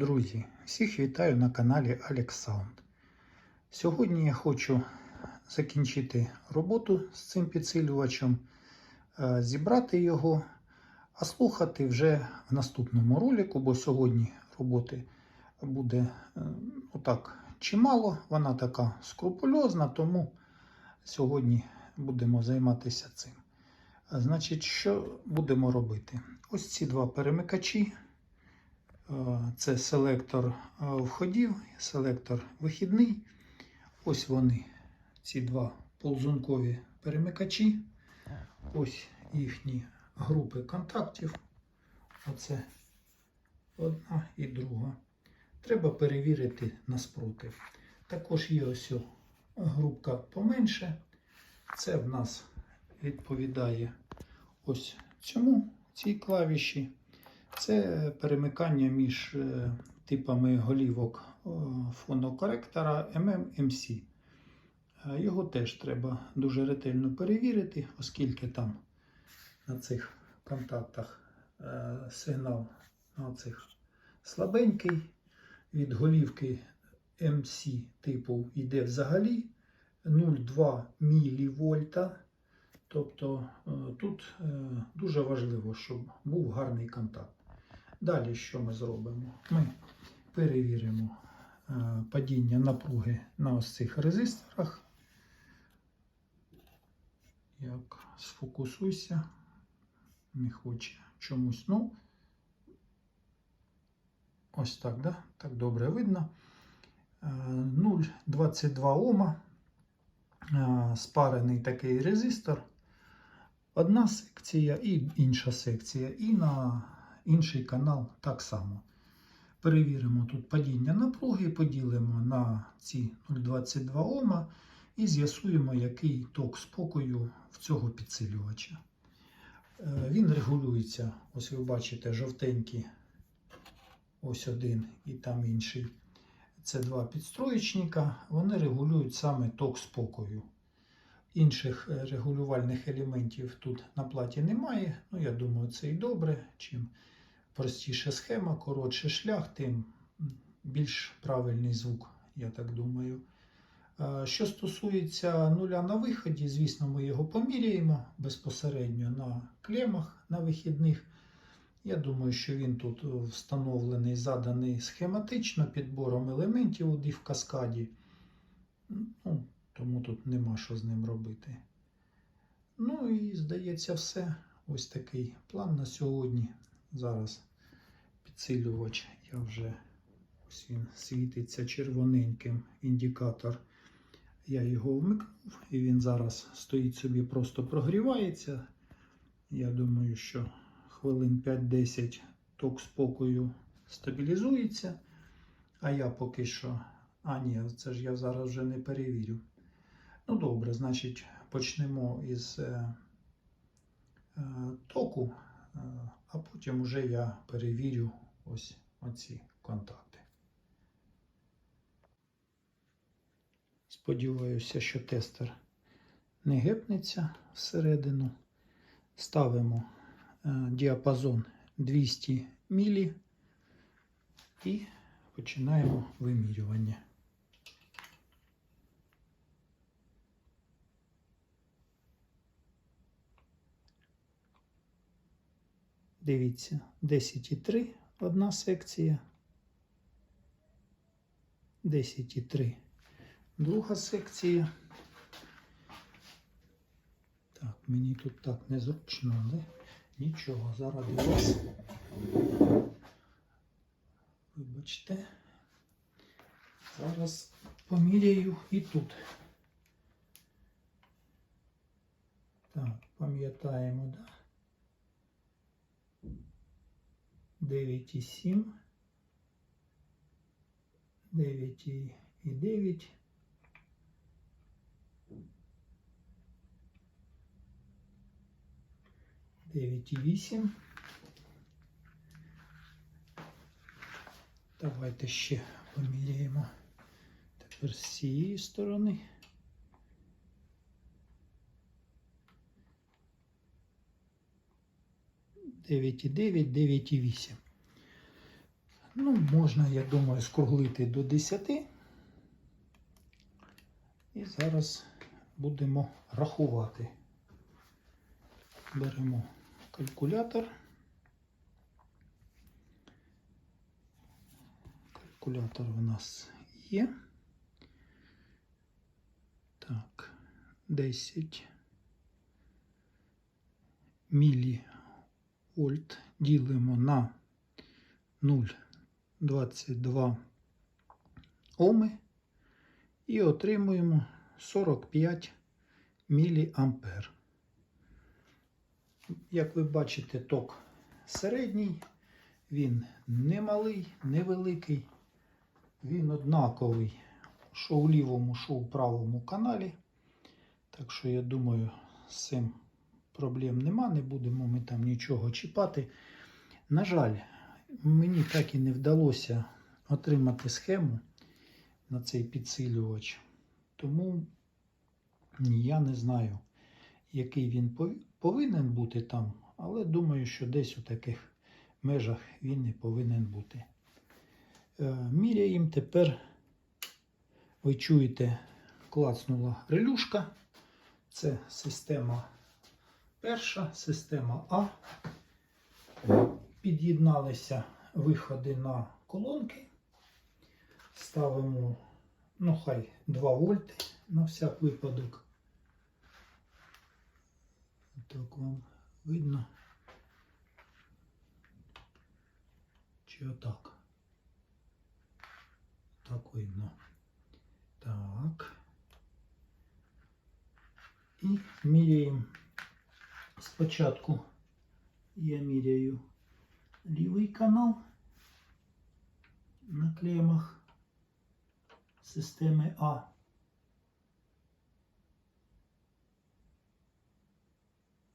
Друзі, всіх вітаю на каналі Alex. Сьогодні я хочу закінчити роботу з цим підсилювачем, е, зібрати його, а слухати вже в наступному ролику, бо сьогодні роботи буде е, отак чимало. Вона така скрупульозна, тому сьогодні будемо займатися цим. Значить, що будемо робити? Ось ці два перемикачі. Е, Це селектор е, входів, селектор вихідний. Ось вони, ці два ползункові перемикачі. Ось їхні групи контактів. Оце одна і друга. Треба перевірити на спротив. Також є ось групка поменше. Це в нас відповідає ось цьому цій клавіші. Це перемикання між е, типами голівок е, фонокоректора MMMC. Е, Його теж треба дуже ретельно перевірити, оскільки там на цих контактах сигнал на цих слабенький. Від голівки MC типу йде взагалі 0,2 мВ. Тобто тут дуже важливо, щоб був гарний контакт. Далі що ми зробимо? Ми перевіримо е, падіння напруги на ось цих резисторах. Як сфокусуйся, не хоче чомусь. Ну, ось так, да? так добре видно. Е, 0,22 Ома. Е, Спарений такий резистор. Одна секція і інша секція. І на інший канал так само. Перевіримо тут падіння напруги, поділимо на ці 0,22 Ома і з'ясуємо, який ток спокою в цього підсилювача. Е, Він регулюється, ось ви бачите, жовтенький, ось один і там інший. Це два підстроєчника, вони регулюють саме ток спокою. Інших е, регулювальних елементів тут на платі немає. Ну, я думаю, це і добре. Чим простіша схема, коротший шлях, тим більш правильний звук, я так думаю. Е, Що стосується нуля на виході, звісно, ми його поміряємо безпосередньо на клемах на вихідних. Я думаю, що він тут встановлений, заданий схематично підбором елементів у в каскаді. Ну, тому тут нема що з ним робити. Ну і здається, все. Ось такий план на сьогодні. Зараз підсилювач. Я вже ось він світиться червоненьким індикатор. Я його вмикнув, і він зараз стоїть собі, просто прогрівається. Я думаю, що хвилин 5-10 ток спокою стабілізується. А я поки що. А, ні, це ж я зараз вже не перевірю. Ну, добре, значить, почнемо із е, е, току, е, а потім вже я перевірю ось оці контакти. Сподіваюся, що тестер не гепнеться всередину. Ставимо діапазон 200 мілі і починаємо вимірювання. Дивіться, 10,3 одна секція. 10,3 друга секція. Так, мені тут так незручно, але нічого, заради вас. Вибачте. Зараз поміряю і тут. Так, пам'ятаємо, да? 9,7, 9,9. Дев'ять і вісім. Давайте ще поміряємо тепер з цієї сторони. Дев'ять і дев'ять, дев'ять і вісім. Ну, можна, я думаю, скруглити до 10. І зараз будемо рахувати. Беремо калькулятор. Калькулятор у нас є. Так, 10 мілівольт ділимо на 0,22 Оми і отримуємо 45 міліампер. Як ви бачите, ток середній, він не малий, не він однаковий, що у лівому, що у правому каналі. Так що, я думаю, з цим проблем нема, не будемо ми там нічого чіпати. На жаль, мені так і не вдалося отримати схему на цей підсилювач. Тому я не знаю, який він повинен бути там, але думаю, що десь у таких межах він не повинен бути. Е, Міряємо тепер, ви чуєте, клацнула релюшка. Це система перша, система А. Під'єдналися виходи на колонки. Ставимо, ну хай 2 вольти на всяк випадок. Так вам видно. Чи отак? Так видно. Так. І міряємо спочатку я міряю лівий канал на клемах системи А.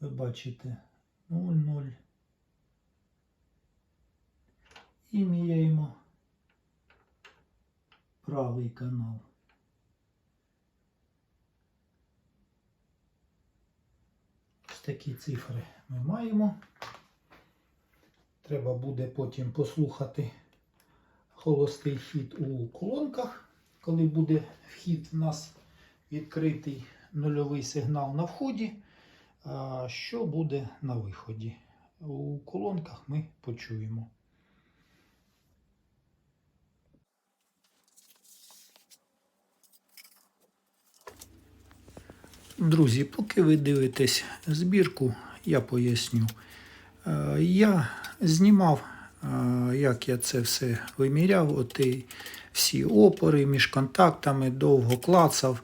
Ви бачите 0,0. І міряємо правий канал. Такі цифри ми маємо. Треба буде потім послухати холостий хід у колонках, коли буде вхід в нас відкритий нульовий сигнал на вході. Що буде на виході? У колонках ми почуємо. Друзі, поки ви дивитесь збірку, я поясню. Е, Я знімав, е, як я це все виміряв, оті всі опори між контактами, довго клацав,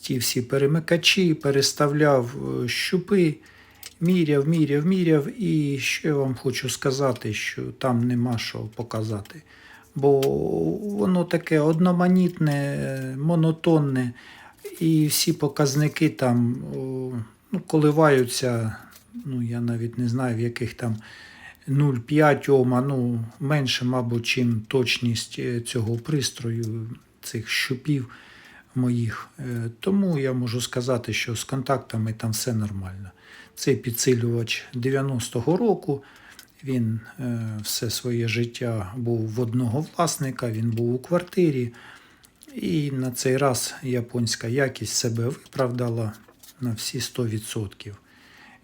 ті всі перемикачі, переставляв е, щупи, міряв, міряв, міряв. І що я вам хочу сказати, що там нема що показати. Бо воно таке одноманітне, монотонне, і всі показники там ну, коливаються ну я навіть не знаю, в яких там 0,5 Ома, ну менше, мабуть, чим точність е, цього пристрою, цих щупів моїх. Е, Тому я можу сказати, що з контактами там все нормально. Цей підсилювач 90-го року. Він е, все своє життя був в одного власника, він був у квартирі. І на цей раз японська якість себе виправдала на всі 100%.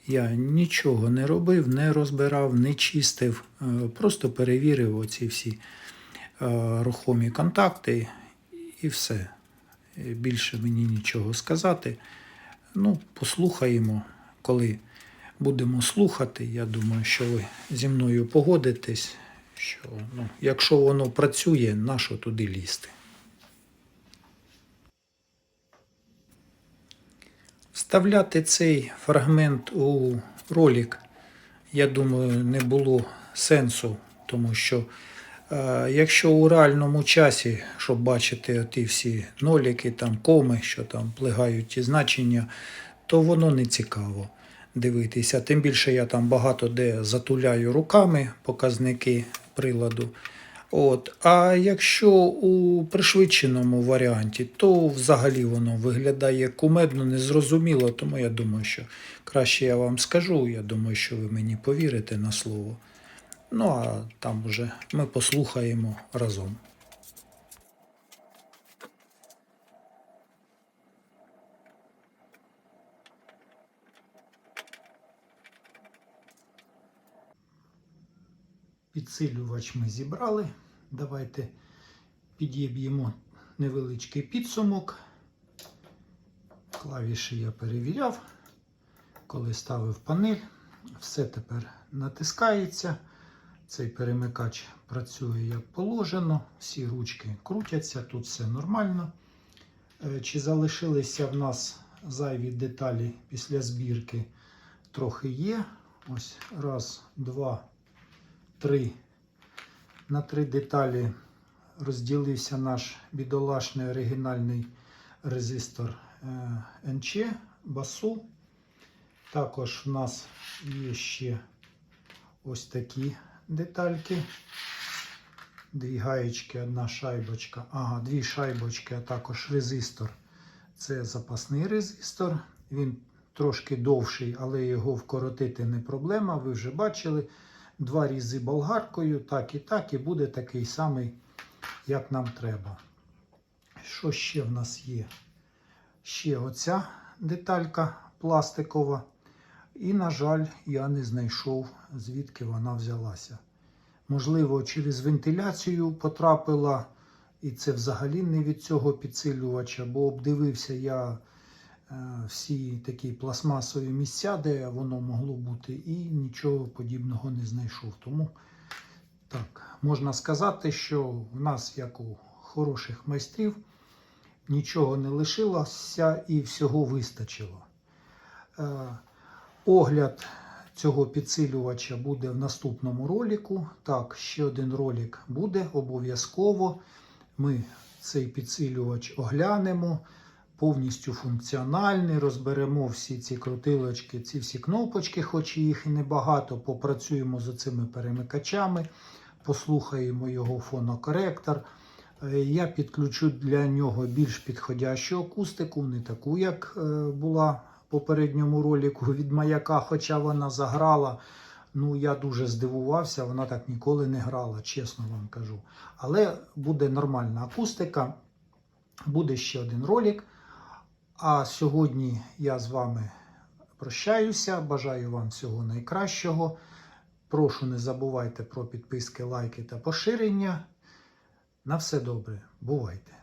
Я нічого не робив, не розбирав, не чистив, е, просто перевірив оці всі е, рухомі контакти і все. Е, Більше мені нічого сказати. Ну, послухаємо, коли будемо слухати. Я думаю, що ви зі мною погодитесь, що ну, якщо воно працює, нащо туди лізти. Вставляти цей фрагмент у ролик, я думаю, не було сенсу, тому що е, якщо у реальному часі, щоб бачити ті всі ноліки, там коми, що там плигають ті значення, то воно не цікаво дивитися. Тим більше я там багато де затуляю руками показники приладу. От. А якщо у пришвидшеному варіанті, то взагалі воно виглядає кумедно, незрозуміло, тому я думаю, що краще я вам скажу. Я думаю, що ви мені повірите на слово. Ну а там вже ми послухаємо разом. Підсилювач ми зібрали. Давайте підіб'ємо невеличкий підсумок. Клавіші я перевіряв, коли ставив панель. Все тепер натискається. Цей перемикач працює як положено, всі ручки крутяться, тут все нормально. Е, Чи залишилися в нас зайві деталі після збірки? Трохи є. Ось раз, два, три. На три деталі розділився наш бідолашний оригінальний резистор е, НЧ басу. Також в нас є ще ось такі детальки. Дві гаєчки, одна шайбочка. Ага, дві шайбочки, а також резистор. Це запасний резистор. Він трошки довший, але його вкоротити не проблема. Ви вже бачили. Два різи болгаркою, так і так, і буде такий самий, як нам треба. Що ще в нас є? Ще оця деталька пластикова. І, на жаль, я не знайшов, звідки вона взялася. Можливо, через вентиляцію потрапила, і це взагалі не від цього підсилювача, бо обдивився я всі такі пластмасові місця, де воно могло бути, і нічого подібного не знайшов. Тому так, можна сказати, що в нас, як у хороших майстрів, нічого не лишилося і всього вистачило. Е, Огляд цього підсилювача буде в наступному ролику. Так, ще один ролик буде обов'язково. Ми цей підсилювач оглянемо, повністю функціональний, розберемо всі ці крутилочки, ці всі кнопочки, хоч їх і небагато. Попрацюємо з цими перемикачами, послухаємо його фонокоректор. Е, Я підключу для нього більш підходящу акустику, не таку, як е, була в попередньому ролику від маяка, хоча вона заграла. Ну, я дуже здивувався, вона так ніколи не грала, чесно вам кажу. Але буде нормальна акустика, буде ще один ролик. А сьогодні я з вами прощаюся. Бажаю вам всього найкращого. Прошу, не забувайте про підписки, лайки та поширення. На все добре, бувайте!